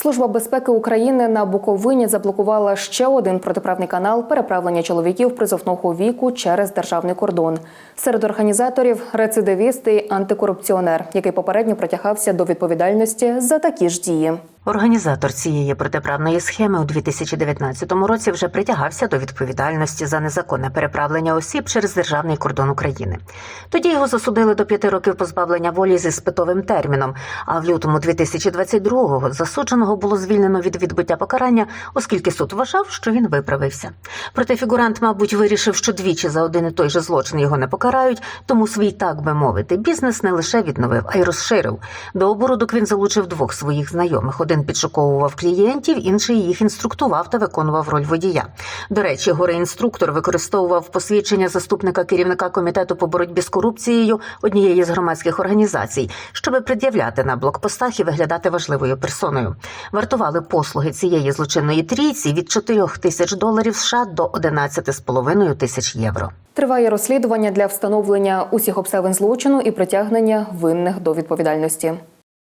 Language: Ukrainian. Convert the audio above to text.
Служба безпеки України на Буковині заблокувала ще один протиправний канал переправлення чоловіків призовного віку через державний кордон. Серед організаторів рецидивіст і антикорупціонер, який попередньо притягався до відповідальності за такі ж дії. Організатор цієї протиправної схеми у 2019 році вже притягався до відповідальності за незаконне переправлення осіб через державний кордон України. Тоді його засудили до п'яти років позбавлення волі зі спитовим терміном. А в лютому 2022-го засудженого було звільнено від відбуття покарання, оскільки суд вважав, що він виправився. Проте фігурант, мабуть, вирішив, що двічі за один і той же злочин його не покарають, тому свій, так би мовити, бізнес не лише відновив, а й розширив. До оборудок він залучив двох своїх знайомих. Один підшуковував клієнтів, інший їх інструктував та виконував роль водія. До речі, горе-інструктор використовував посвідчення заступника керівника комітету по боротьбі з корупцією однієї з громадських організацій, щоб пред'являти на блокпостах і виглядати важливою персоною. Вартували послуги цієї злочинної трійці від 4 тисяч доларів США до 11,5 тисяч євро. Триває розслідування для встановлення усіх обставин злочину і притягнення винних до відповідальності.